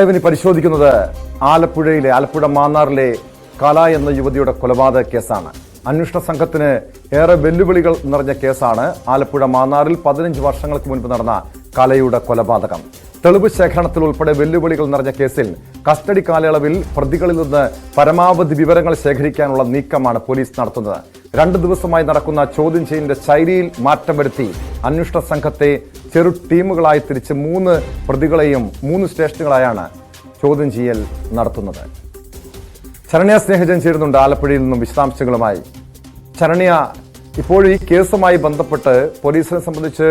Live ഇനി പരിശോധിക്കുന്നത് ആലപ്പുഴയിലെ ആലപ്പുഴ മാന്നാറിലെ കല എന്ന യുവതിയുടെ കൊലപാതക കേസാണ്. അന്വേഷണ സംഘത്തിന് ഏറെ വെല്ലുവിളികൾ നിറഞ്ഞ കേസാണ് ആലപ്പുഴ മാന്നാറിൽ പതിനഞ്ച് വർഷങ്ങൾക്ക് മുൻപ് നടന്ന കലയുടെ കൊലപാതകം. തെളിവ് ശേഖരണത്തിൽ ഉൾപ്പെടെ വെല്ലുവിളികൾ നിറഞ്ഞ കേസിൽ കസ്റ്റഡി കാലയളവിൽ പ്രതികളിൽ നിന്ന് പരമാവധി വിവരങ്ങൾ ശേഖരിക്കാനുള്ള നീക്കമാണ് പോലീസ് നടത്തുന്നത്. രണ്ട് ദിവസമായി നടക്കുന്ന ചോദ്യം ചെയ്യലിന്റെ ശൈലിയിൽ മാറ്റം വരുത്തി അന്വേഷണ സംഘത്തെ ചെറു ടീമുകളായി തിരിച്ച് മൂന്ന് പ്രതികളെയും മൂന്ന് സ്റ്റേഷനുകളായാണ് ചോദ്യം ചെയ്യൽ നടത്തുന്നത്. ശരണ്യ സ്നേഹജൻ ചേരുന്നുണ്ട് ആലപ്പുഴയിൽ നിന്നും വിശദാംശങ്ങളുമായി. ശരണ്യ ഇപ്പോൾ ഈ കേസുമായി ബന്ധപ്പെട്ട് പോലീസിനെ സംബന്ധിച്ച്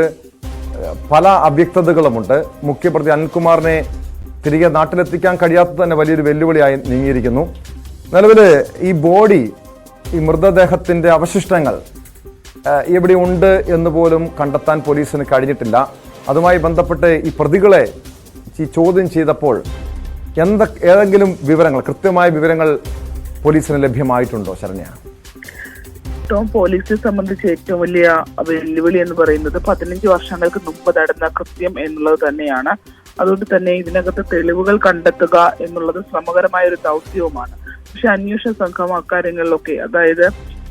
പല അവ്യക്തതകളുമുണ്ട്. മുഖ്യപ്രതി അനിൽകുമാറിനെ തിരികെ നാട്ടിലെത്തിക്കാൻ കഴിയാത്തത് തന്നെ വലിയൊരു വെല്ലുവിളിയായി നീങ്ങിയിരിക്കുന്നു. നിലവിൽ ഈ ബോഡി ഈ മൃതദേഹത്തിന്റെ അവശിഷ്ടങ്ങൾ എവിടെ ഉണ്ട് എന്ന് പോലും കണ്ടെത്താൻ പോലീസിന് കഴിഞ്ഞിട്ടില്ല. അതുമായി ബന്ധപ്പെട്ട് ഈ പ്രതികളെ ഈ ചോദ്യം ചെയ്തപ്പോൾ എന്ത ഏതെങ്കിലും വിവരങ്ങൾ കൃത്യമായ വിവരങ്ങൾ പോലീസിന് ലഭ്യമായിട്ടുണ്ടോ ശരണ്യ? ഏറ്റവും പോലീസിനെ സംബന്ധിച്ച് ഏറ്റവും വലിയ വെല്ലുവിളി എന്ന് പറയുന്നത് പതിനഞ്ച് വർഷങ്ങൾക്ക് മുമ്പ് നടന്ന കൃത്യം എന്നുള്ളത് തന്നെയാണ്. അതുകൊണ്ട് തന്നെ ഇതിനകത്ത് തെളിവുകൾ കണ്ടെത്തുക എന്നുള്ളത് ശ്രമകരമായ ഒരു ദൗത്യവുമാണ്. പക്ഷെ അന്വേഷണ സംഘം അക്കാര്യങ്ങളിലൊക്കെ അതായത്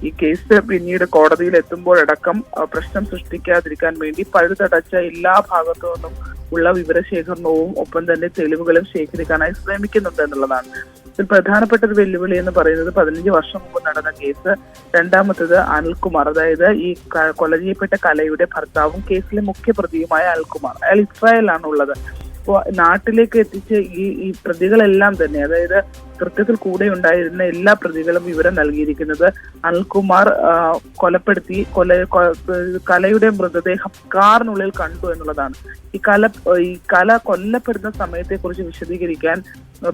ഈ കേസ് പിന്നീട് കോടതിയിൽ എത്തുമ്പോഴടക്കം പ്രശ്നം സൃഷ്ടിക്കാതിരിക്കാൻ വേണ്ടി പഴുതടച്ച എല്ലാ ഭാഗത്തു നിന്നും ഉള്ള വിവരശേഖരണവും ഒപ്പം തന്നെ തെളിവുകളും ശേഖരിക്കാനായി ശ്രമിക്കുന്നുണ്ട് എന്നുള്ളതാണ്. ഇതിൽ പ്രധാനപ്പെട്ട ഒരു വെല്ലുവിളി എന്ന് പറയുന്നത് പതിനഞ്ച് വർഷം മുമ്പ് നടന്ന കേസ് രണ്ടാമത്തത് അനിൽകുമാർ അതായത് ഈ കൊല ചെയ്യപ്പെട്ട കലയുടെ ഭർത്താവും കേസിലെ മുഖ്യ പ്രതിയുമായ അനിൽകുമാർ. അയാൾ ഇസ്രായേലാണ് ഉള്ളത് നാട്ടിലേക്ക് എത്തിച്ച് ഈ ഈ പ്രതികളെല്ലാം തന്നെ അതായത് കൃത്യത്തിൽ കൂടെ ഉണ്ടായിരുന്ന എല്ലാ പ്രതികളും വിവരം നൽകിയിരിക്കുന്നത് അനിൽകുമാർ കൊലപ്പെടുത്തി കൊല കലയുടെ മൃതദേഹം കാറിനുള്ളിൽ കണ്ടു എന്നുള്ളതാണ്. ഈ കല ഈ കല കൊല്ലപ്പെടുന്ന സമയത്തെ കുറിച്ച് വിശദീകരിക്കാൻ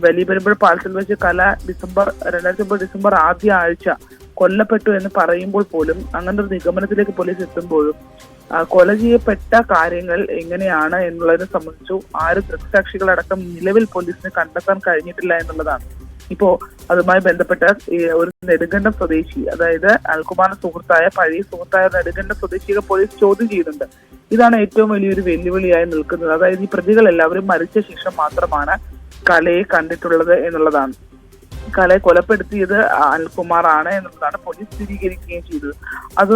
വലിയ പെരുമ്പഴ പാലത്തിൽ വെച്ച് കല ഡിസംബർ രണ്ടായിരത്തി ഒമ്പത് ഡിസംബർ ആദ്യ ആഴ്ച കൊല്ലപ്പെട്ടു എന്ന് പറയുമ്പോൾ പോലും അങ്ങനെ ഒരു നിഗമനത്തിലേക്ക് പോലീസ് എത്തുമ്പോഴും കൊല ചെയ്യപ്പെട്ട കാര്യങ്ങൾ എങ്ങനെയാണ് എന്നുള്ളതിനെ സംബന്ധിച്ചു ആര് ദൃക്സാക്ഷികളടക്കം നിലവിൽ പോലീസിന് കണ്ടെത്താൻ കഴിഞ്ഞിട്ടില്ല എന്നുള്ളതാണ്. ഇപ്പോ അതുമായി ബന്ധപ്പെട്ട ഒരു നെടുങ്കണ്ടം സ്വദേശി അതായത് അൽകുമാറിന്റെ സുഹൃത്തായ പഴയ സുഹൃത്തായ നെടുങ്കണ്ടം സ്വദേശിയെ പോലീസ് ചോദ്യം ചെയ്യുന്നുണ്ട്. ഇതാണ് ഏറ്റവും വലിയൊരു വെല്ലുവിളിയായി നിൽക്കുന്നത്. അതായത് ഈ പ്രതികൾ എല്ലാവരും മരിച്ച ശേഷം മാത്രമാണ് കലയെ കണ്ടിട്ടുള്ളത് എന്നുള്ളതാണ്. കലയെ കൊലപ്പെടുത്തിയത് അനിൽകുമാർ ആണ് എന്നുള്ളതാണ് പോലീസ് സ്ഥിരീകരിക്കുകയും ചെയ്തത്. അത്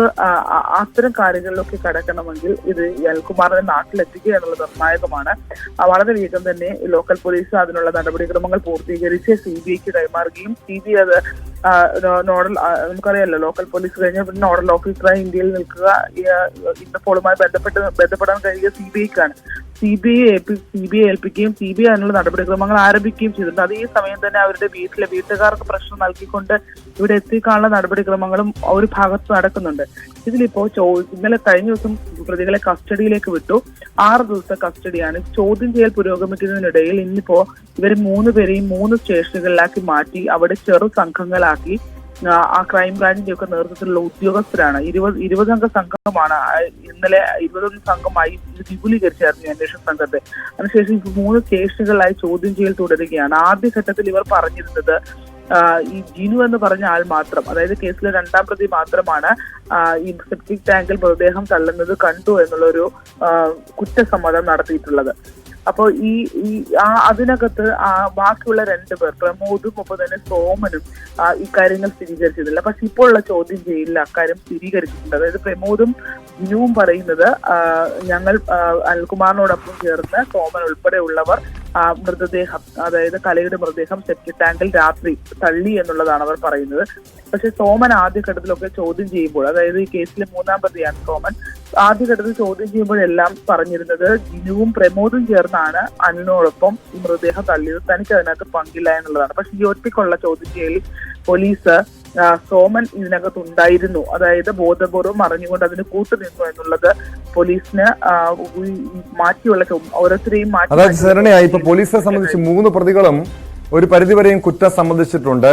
അത്തരം കാര്യങ്ങളിലൊക്കെ കടക്കണമെങ്കിൽ ഇത് അനിൽകുമാറിനെ നാട്ടിലെത്തിക്കുക എന്നുള്ളത് നിർണായകമാണ്. വളരെ വേഗം തന്നെ ലോക്കൽ പോലീസ് അതിനുള്ള നടപടിക്രമങ്ങൾ പൂർത്തീകരിച്ച് സി ബി ഐക്ക് കൈമാറുകയും സി ബി അത് ആ, നോ- നോഡൽ നമുക്കറിയാലോ ലോക്കൽ പോലീസ് കഴിഞ്ഞാൽ പിന്നെ നോഡൽ ഓഫീസറായി ഇന്ത്യയിൽ നിൽക്കുക. ഇന്റർപോളുമായി ബന്ധപ്പെട്ട് ബന്ധപ്പെടാൻ കഴിയുക C B ഐക്കാണ് C B I C B I ഏൽപ്പിക്കുകയും സി ബി ഐ അതിനുള്ള നടപടിക്രമങ്ങൾ ആരംഭിക്കുകയും ചെയ്തിട്ടുണ്ട്. അത് ഈ സമയം തന്നെ അവരുടെ വീട്ടിലെ വീട്ടുകാർക്ക് പ്രശ്നം നൽകിക്കൊണ്ട് ഇവിടെ എത്തിക്കാനുള്ള നടപടിക്രമങ്ങളും ഒരു ഭാഗത്ത് നടക്കുന്നുണ്ട്. ഇതിലിപ്പോ ചോ ഇന്നലെ കഴിഞ്ഞ ദിവസം പ്രതികളെ കസ്റ്റഡിയിലേക്ക് വിട്ടു. ആറ് ദിവസത്തെ കസ്റ്റഡിയാണ്. ചോദ്യം ചെയ്യൽ പുരോഗമിക്കുന്നതിനിടയിൽ ഇന്നിപ്പോ ഇവർ മൂന്ന് പേരെയും മൂന്ന് സ്റ്റേഷനുകളിലാക്കി മാറ്റി അവിടെ ചെറു സംഘങ്ങളാക്കി ആ, ക്രൈംബ്രാഞ്ചിന്റെ ക്രൈം ബ്രാഞ്ചിന്റെ ഒക്കെ നേതൃത്വത്തിലുള്ള ഉദ്യോഗസ്ഥരാണ്. ഇരുപത് ഇരുപതംഗ സംഘമാണ്. ഇന്നലെ ഇരുപതൊന്ന് സംഘമായി വിപുലീകരിച്ചായിരുന്നു അന്വേഷണ സംഘത്തെ. അതിനുശേഷം മൂന്ന് സ്റ്റേഷനുകളിലായി ചോദ്യം ചെയ്യൽ തുടരുകയാണ്. ആദ്യഘട്ടത്തിൽ ഇവർ പറഞ്ഞിരുന്നത് ഈ ജിനു എന്ന് പറഞ്ഞ ആൾ മാത്രം അതായത് കേസിലെ രണ്ടാം പ്രതി മാത്രമാണ് ഈ സെപ്റ്റിക് ടാങ്കിൽ മൃതദേഹം തള്ളുന്നത് കണ്ടു എന്നുള്ളൊരു കുറ്റസമ്മതം നടത്തിയിട്ടുള്ളത്. അപ്പോൾ ഈ ഈ ആ അതിനകത്ത് ആ ബാക്കിയുള്ള രണ്ട് പേർ പ്രമോദും ഒപ്പം തന്നെ സോമനും ഇക്കാര്യങ്ങൾ സ്ഥിരീകരിച്ചിട്ടില്ല. പക്ഷെ ഇപ്പോൾ ഉള്ള ചോദ്യം ചെയ്യലിൽ അക്കാര്യം സ്ഥിരീകരിച്ചിട്ടുണ്ട്. അതായത് പ്രമോദും ജിനുവും പറയുന്നത് ഞങ്ങൾ അൽകുമാറിനോടൊപ്പം ചേർന്ന് സോമൻ ഉൾപ്പെടെയുള്ളവർ മൃതദേഹം അതായത് കലയുടെ മൃതദേഹം സെപ്റ്റിക് ടാങ്കിൽ രാത്രി തള്ളി എന്നുള്ളതാണ് അവർ പറയുന്നത്. പക്ഷെ സോമൻ ആദ്യഘട്ടത്തിലൊക്കെ ചോദ്യം ചെയ്യുമ്പോൾ അതായത് ഈ കേസിലെ മൂന്നാം പ്രതിയാണ് സോമൻ ആദ്യഘട്ടത്തിൽ ചോദ്യം ചെയ്യുമ്പോഴെല്ലാം പറഞ്ഞിരുന്നത് ജിനുവും പ്രമോദും ചേർന്നാണ് അനിലിനോടൊപ്പം ഈ മൃതദേഹം തള്ളിയത്. തനിക്ക് അതിനകത്ത് പങ്കില്ല എന്നുള്ളതാണ്. പക്ഷെ ഈ ഒറ്റയ്ക്കുള്ള ചോദ്യം ചെയ്യലിൽ പോലീസ് സോമൻ ഇതിനകത്ത് ഉണ്ടായിരുന്നു. അതായത് ബോധപൂർവം അറിഞ്ഞുകൊണ്ട് അതിന് കൂട്ടുനിന്നു എന്നുള്ളത് പോലീസിന് മാറ്റിയുള്ള ഓരോരുത്തരെയും മാറ്റി അതായത് ഇപ്പൊ പോലീസിനെ സംബന്ധിച്ച് മൂന്ന് പ്രതികളും ഒരു പരിധിവരെയും കുറ്റം സംബന്ധിച്ചിട്ടുണ്ട്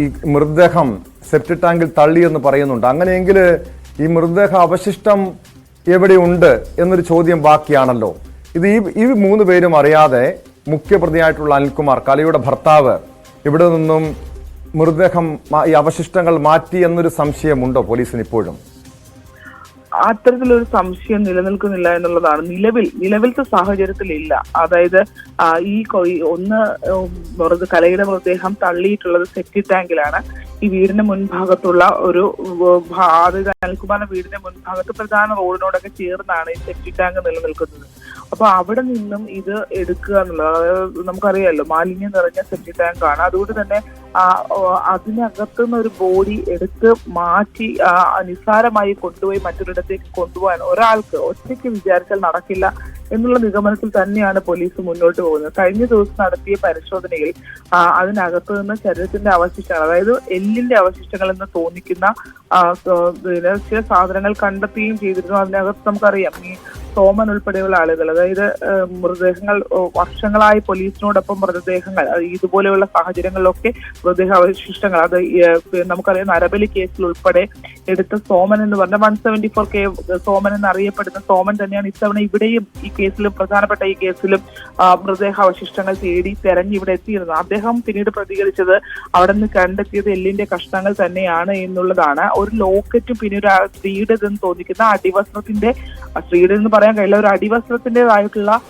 ഈ മൃതദേഹം സെപ്റ്റി ടാങ്കിൽ തള്ളി എന്ന് പറയുന്നുണ്ട്. അങ്ങനെയെങ്കിൽ ഈ മൃതദേഹ അവശിഷ്ടം എവിടെയുണ്ട് എന്നൊരു ചോദ്യം ബാക്കിയാണല്ലോ. ഇത് ഈ ഈ മൂന്ന് പേരും അറിയാതെ മുഖ്യപ്രതിയായിട്ടുള്ള അനിൽകുമാർ കലയുടെ ഭർത്താവ് ഇവിടെ നിന്നും മൃതദേഹം ഈ അവശിഷ്ടങ്ങൾ മാറ്റി എന്നൊരു സംശയമുണ്ടോ പോലീസിന് ഇപ്പോഴും? അത്തരത്തിലൊരു സംശയം നിലനിൽക്കുന്നില്ല എന്നുള്ളതാണ്. നിലവിൽ നിലവിലത്തെ സാഹചര്യത്തിൽ ഇല്ല. അതായത് ഈ ഒന്ന് കലയുടെ മൃതദേഹം തള്ളിയിട്ടുള്ളത് സെപ്റ്റി ടാങ്കിലാണ്. ഈ വീടിന്റെ മുൻഭാഗത്തുള്ള ഒരു അതായത് അനിൽകുമാറിന്റെ വീടിന്റെ മുൻഭാഗത്ത് പ്രധാന റോഡിനോടൊക്കെ ചേർന്നാണ് ഈ സെപ്റ്റിക് ടാങ്ക് നിലനിൽക്കുന്നത്. അപ്പൊ അവിടെ നിന്നും ഇത് എടുക്കുക എന്നുള്ളത് അതായത് നമുക്കറിയാലോ മാലിന്യം നിറഞ്ഞ സെപ്റ്റിക് ടാങ്ക് ആണ്. അതുകൊണ്ട് തന്നെ അതിനകത്തു നിന്ന് ഒരു ബോഡി എടുത്ത് മാറ്റി നിസ്സാരമായി കൊണ്ടുപോയി മറ്റൊരിടത്തേക്ക് കൊണ്ടുപോകാൻ ഒരാൾക്ക് ഒറ്റയ്ക്ക് വിചാരിച്ചാൽ നടക്കില്ല എന്നുള്ള നിഗമനത്തിൽ തന്നെയാണ് പോലീസ് മുന്നോട്ട് പോകുന്നത്. കഴിഞ്ഞ ദിവസം നടത്തിയ പരിശോധനയിൽ അതിനകത്ത് നിന്ന് ശരീരത്തിന്റെ അവശിഷ്ടങ്ങൾ അതായത് എല്ലിന്റെ അവശിഷ്ടങ്ങൾ എന്ന് തോന്നിക്കുന്ന ചില സാധനങ്ങൾ കണ്ടെത്തുകയും ചെയ്തിരുന്നു. അതിനകത്ത് നമുക്കറിയാം ഈ സോമൻ ഉൾപ്പെടെയുള്ള ആളുകൾ അതായത് മൃതദേഹങ്ങൾ വർഷങ്ങളായി പോലീസിനോടൊപ്പം മൃതദേഹങ്ങൾ ഇതുപോലെയുള്ള സാഹചര്യങ്ങളിലൊക്കെ മൃതദേഹ അവശിഷ്ടങ്ങൾ അത് നമുക്കറിയാം നരബലി കേസിൽ ഉൾപ്പെടെ എടുത്ത സോമൻ എന്ന് പറഞ്ഞ one seventy four K Soman എന്നറിയപ്പെടുന്ന സോമൻ തന്നെയാണ് ഇത്തവണ ഇവിടെയും ഈ കേസിലും പ്രധാനപ്പെട്ട ഈ കേസിലും മൃതദേഹാവശിഷ്ടങ്ങൾ തേടി തെരഞ്ഞ് ഇവിടെ എത്തിയിരുന്നു. അദ്ദേഹം പിന്നീട് പ്രതികരിച്ചത് അവിടെ നിന്ന് കണ്ടെത്തിയത് എല്ലിന്റെ കഷ്ണങ്ങൾ തന്നെയാണ് എന്നുള്ളതാണ്. ഒരു ലോക്കറ്റും പിന്നെ ഒരു ആ സ്ത്രീയുടെ ഇതെന്ന് തോന്നിക്കുന്ന അടിവസ്ത്രത്തിന്റെ സ്ത്രീയുടെ എന്ന് പറയാൻ കഴിയില്ല ഒരു അടിവസ്ത്രത്തിന്റേതായിട്ടുള്ള ആ,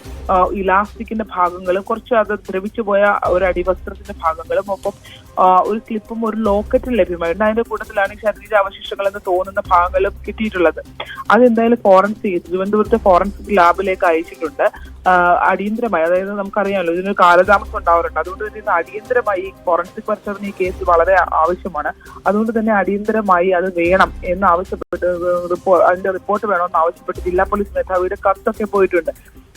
ഇലാസ്റ്റിക്കിന്റെ ഭാഗങ്ങളും കുറച്ച് അത് ദ്രവിച്ചു പോയ ഒരു അടിവസ്ത്രത്തിന്റെ ഭാഗങ്ങളും ഒപ്പം ഒരു ക്ലിപ്പും ഒരു ലോക്കറ്റും ലഭ്യമായിട്ടുണ്ട്. അതിന്റെ കൂട്ടത്തിലാണ് ഈ ശരീര അവശിഷ്ടങ്ങൾ എന്ന് തോന്നുന്ന ഭാഗങ്ങളും കിട്ടിയിട്ടുള്ളത്. അതെന്തായാലും ഫോറൻസിക് തിരുവനന്തപുരത്തെ ഫോറൻസിക് ലാബിലേക്ക് അയച്ചിട്ടുണ്ട്. അടിയന്തരമായി. അതായത് നമുക്കറിയാമല്ലോ ഇതിനൊരു കാലതാമസം ഉണ്ടാവാറുണ്ട്. അതുകൊണ്ട് തന്നെ ഇത് അടിയന്തരമായി ഈ ഫോറൻസിക് പരിശോധന ഈ കേസ് വളരെ ആവശ്യമാണ്. അതുകൊണ്ട് തന്നെ അടിയന്തരമായി അത് വേണം എന്ന് ആവശ്യപ്പെട്ട് റിപ്പോർട്ട് അതിന്റെ റിപ്പോർട്ട് വേണമെന്ന് ആവശ്യപ്പെട്ട് ജില്ലാ പോലീസ് മേധാവിയുടെ കത്തൊക്കെ പോയിട്ടുണ്ട്.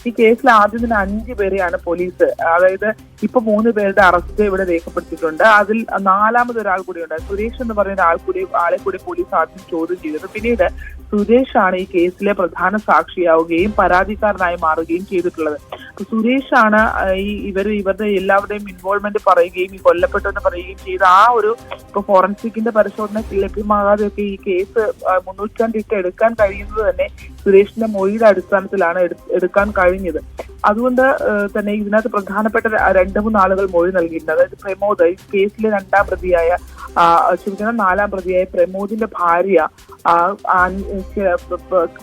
ഈ കേസിൽ ആദ്യം തന്നെ അഞ്ചു പേരെയാണ് പോലീസ് അതായത് ഇപ്പൊ മൂന്ന് പേരുടെ അറസ്റ്റ് ഇവിടെ രേഖപ്പെടുത്തിയിട്ടുണ്ട്. അതിൽ നാലാമത് ഒരാൾ കൂടി ഉണ്ട് സുരേഷ് എന്ന് പറയുന്ന ആൾ കൂടി ആളെ കൂടി പോലീസ് ആദ്യം ചോദ്യം ചെയ്തത് പിന്നീട് സുരേഷ് ആണ് ഈ കേസിലെ പ്രധാന സാക്ഷിയാവുകയും പരാതിക്കാരനായി മാറുകയും ചെയ്തിട്ടുള്ളത്. അപ്പൊ സുരേഷ് ആണ് ഈ ഇവർ ഇവരുടെ എല്ലാവരുടെയും ഇൻവോൾവ്മെന്റ് പറയുകയും ഈ കൊല്ലപ്പെട്ടെന്ന് പറയുകയും ചെയ്ത ആ ഒരു ഇപ്പൊ ഫോറൻസിക്കിന്റെ പരിശോധന ലഭ്യമാകാതെ ഒക്കെ ഈ കേസ് മുന്നൂറ്റാണ്ടിട്ട് എടുക്കാൻ കഴിയുന്നത് തന്നെ സുരേഷിന്റെ മൊഴിയുടെ അടിസ്ഥാനത്തിലാണ് എടു- എടുക്കാൻ കഴിഞ്ഞത്. അതുകൊണ്ട് തന്നെ ഇതിനകത്ത് പ്രധാനപ്പെട്ട രണ്ട് മൂന്ന് ആളുകൾ മൊഴി നൽകിയിട്ടുണ്ട്. അതായത് പ്രമോദ് ഈ കേസിലെ രണ്ടാം പ്രതിയായ ക്ഷമിക്കണം നാലാം പ്രതിയായ പ്രമോദിന്റെ ഭാര്യ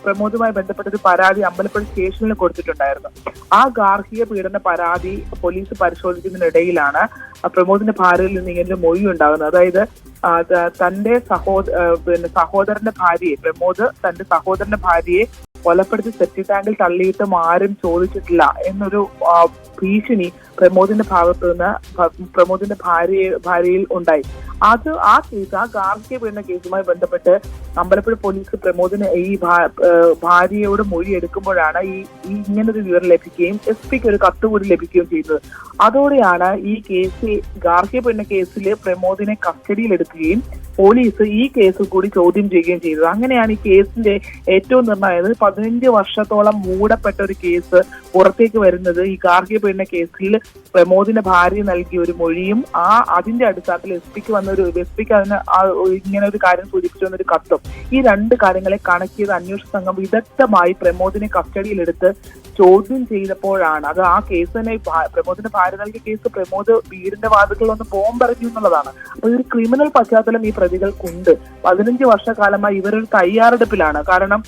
പ്രമോദുമായി ബന്ധപ്പെട്ട ഒരു പരാതി അമ്പലപ്പുഴ സ്റ്റേഷനിൽ കൊടുത്തിട്ടുണ്ടായിരുന്നു. ആ ഗാർഹിക പീഡന പരാതി പോലീസ് പരിശോധിക്കുന്നതിനിടയിലാണ് പ്രമോദിന്റെ ഭാര്യയിൽ നിന്ന് ഇങ്ങനെ മൊഴി ഉണ്ടാകുന്നത്. അതായത് തന്റെ സഹോദ പിന്നെ സഹോദരന്റെ ഭാര്യയെ പ്രമോദ് തന്റെ സഹോദരന്റെ ഭാര്യയെ കൊലപ്പെടുത്തി സെറ്റി ടാങ്കിൽ തള്ളിയിട്ടും ആരും ചോദിച്ചിട്ടില്ല എന്നൊരു ഭീഷണി പ്രമോദിന്റെ ഭാഗത്ത് നിന്ന് പ്രമോദിന്റെ ഭാര്യയെ ഭാര്യയിൽ ഉണ്ടായി. അത് ആ കേസ് ആ ഗാർഹിക പീഡന കേസുമായി ബന്ധപ്പെട്ട് അമ്പലപ്പുഴ പോലീസ് പ്രമോദിന് ഈ ഭാര്യയോട് മൊഴി എടുക്കുമ്പോഴാണ് ഈ ഈ ഇങ്ങനൊരു വിവരം ലഭിക്കുകയും എസ് പിക്ക് ഒരു കത്ത് കൂടി ലഭിക്കുകയും ചെയ്തത് അതോടെയാണ് ഈ കേസ് ഗാർഹിക പീഡന കേസിൽ പ്രമോദിനെ കസ്റ്റഡിയിലെടുക്കുകയും പോലീസ് ഈ കേസ് കൂടി ചോദ്യം ചെയ്യുകയും ചെയ്തത്. അങ്ങനെയാണ് ഈ കേസിന്റെ ഏറ്റവും നിർണായത് പതിനഞ്ച് വർഷത്തോളം മൂടപ്പെട്ട ഒരു കേസ് പുറത്തേക്ക് വരുന്നത് ഈ ഗാർഹിക പീഡന കേസിൽ പ്രമോദിന്റെ ഭാര്യ നൽകിയ ഒരു മൊഴിയും ആ അതിന്റെ അടിസ്ഥാനത്തിൽ എസ് പിക്ക് വന്ന ഒരു എസ് പിക്ക് അതിന് ഇങ്ങനെ ഒരു കാര്യം സൂചിപ്പിച്ചു വന്നൊരു കത്തും. ഈ രണ്ട് കാര്യങ്ങളെ കണക്ട് ചെയ്ത് അന്വേഷണ സംഘം വിദഗ്ധമായി പ്രമോദിനെ കസ്റ്റഡിയിലെടുത്ത് ചോദ്യം ചെയ്തപ്പോഴാണ് അത് ആ കേസ് തന്നെ പ്രമോദിന്റെ ഭാര്യ നൽകിയ കേസ് പ്രമോദ് വീടിന്റെ വാതിൽകളിൽ ഒന്ന് ബോംബെറിഞ്ഞു എന്നുള്ളതാണ്. അപ്പൊ ഒരു ക്രിമിനൽ പശ്ചാത്തലം ഈ പ്രതികൾക്കുണ്ട്. പതിനഞ്ച് വർഷക്കാലമായി ഇവരൊരു തയ്യാറെടുപ്പിലാണ്. കാരണം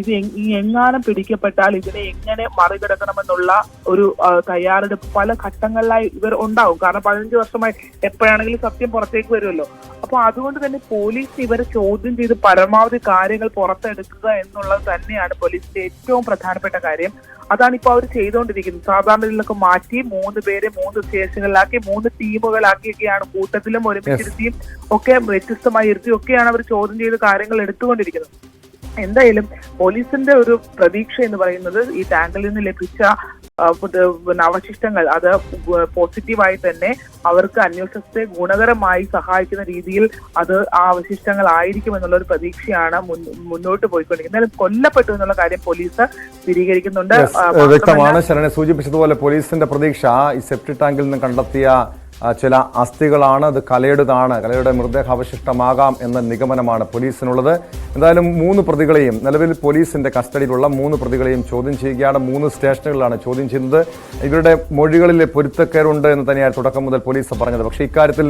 ഇത് ഈ എങ്ങാനും പിടിക്കപ്പെട്ടാൽ ഇതിനെ എങ്ങനെ മറികടക്കണമെന്നുള്ള ഒരു തയ്യാറെടുപ്പ് പല ഘട്ടങ്ങളിലായി ഇവർ ഉണ്ടാവും. കാരണം പതിനഞ്ച് വർഷമായി എപ്പോഴാണെങ്കിലും സത്യം പുറത്തേക്ക് വരുമല്ലോ. അപ്പൊ അതുകൊണ്ട് തന്നെ പോലീസ് ഇവരെ ചോദ്യം ചെയ്ത് പരമാവധി കാര്യങ്ങൾ പുറത്തെടുക്കുക എന്നുള്ളത് തന്നെയാണ് പോലീസിന്റെ ഏറ്റവും പ്രധാനപ്പെട്ട കാര്യം. അതാണ് ഇപ്പോൾ അവർ ചെയ്തുകൊണ്ടിരിക്കുന്നത് സാധാരണ ഇതിലൊക്കെ മാറ്റി മൂന്ന് പേരെ മൂന്ന് സ്റ്റേഷനുകളിലാക്കി മൂന്ന് ടീമുകളാക്കിയൊക്കെയാണ് കൂട്ടത്തിലും ഒരുമിച്ചിരുത്തിയും ഒക്കെ വ്യത്യസ്തമായി ഇരുത്തിയും ഒക്കെയാണ് അവർ ചോദ്യം ചെയ്ത് കാര്യങ്ങൾ എടുത്തുകൊണ്ടിരിക്കുന്നത്. എന്തായാലും പോലീസിന്റെ ഒരു പ്രതീക്ഷ എന്ന് പറയുന്നത് ഈ ടാങ്കിൽ നിന്ന് ലഭിച്ച അവശിഷ്ടങ്ങൾ അത് പോസിറ്റീവായി തന്നെ അവർക്ക് അന്വേഷണത്തെ ഗുണകരമായി സഹായിക്കുന്ന രീതിയിൽ അത് ആ അവശിഷ്ടങ്ങൾ ആയിരിക്കും എന്നുള്ള ഒരു പ്രതീക്ഷയാണ് മുന്നോട്ട് പോയിക്കൊണ്ടിരിക്കുന്നത്. എന്നാലും കൊല്ലപ്പെട്ടു എന്നുള്ള കാര്യം പോലീസ് സ്ഥിരീകരിക്കുന്നുണ്ട്. വ്യക്തമാണ്. ശരണെ സൂചിപ്പിച്ചതുപോലെ പോലീസിന്റെ പ്രതീക്ഷ ഈ സെപ്റ്റി ടാങ്കിൽ നിന്ന് കണ്ടെത്തിയ ചില അസ്ഥികളാണ്. അത് കലയുടേതാണ്. കലയുടെ മൃതദേഹാവശിഷ്ടമാകാം എന്ന നിഗമനമാണ് പോലീസിനുള്ളത്. എന്തായാലും മൂന്ന് പ്രതികളെയും നിലവിൽ പോലീസിന്റെ കസ്റ്റഡിയിലുള്ള മൂന്ന് പ്രതികളെയും ചോദ്യം ചെയ്യുകയാണ്. മൂന്ന് സ്റ്റേഷനുകളിലാണ് ചോദ്യം ചെയ്യുന്നത്. ഇവരുടെ മൊഴികളിൽ പൊരുത്തക്കേടുണ്ട് എന്ന് തന്നെയാണ് തുടക്കം മുതൽ പോലീസ് പറഞ്ഞത്. പക്ഷേ ഇക്കാര്യത്തിൽ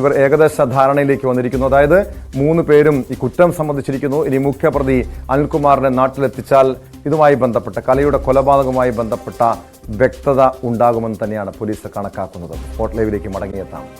ഇവർ ഏകദേശ ധാരണയിലേക്ക് വന്നിരിക്കുന്നു. അതായത് മൂന്ന് പേരും ഈ കുറ്റം സംബന്ധിച്ചിരിക്കുന്നു. ഇനി മുഖ്യപ്രതി അനിൽകുമാറിനെ നാട്ടിലെത്തിച്ചാൽ ഇതുമായി ബന്ധപ്പെട്ട കലയുടെ കൊലപാതകവുമായി ബന്ധപ്പെട്ട വ്യക്തത ഉണ്ടാകുമെന്ന് തന്നെയാണ് പോലീസ് കണക്കാക്കുന്നത്. സ്പോട്ട് ലൈവിലേക്ക് മടങ്ങിയെത്താം.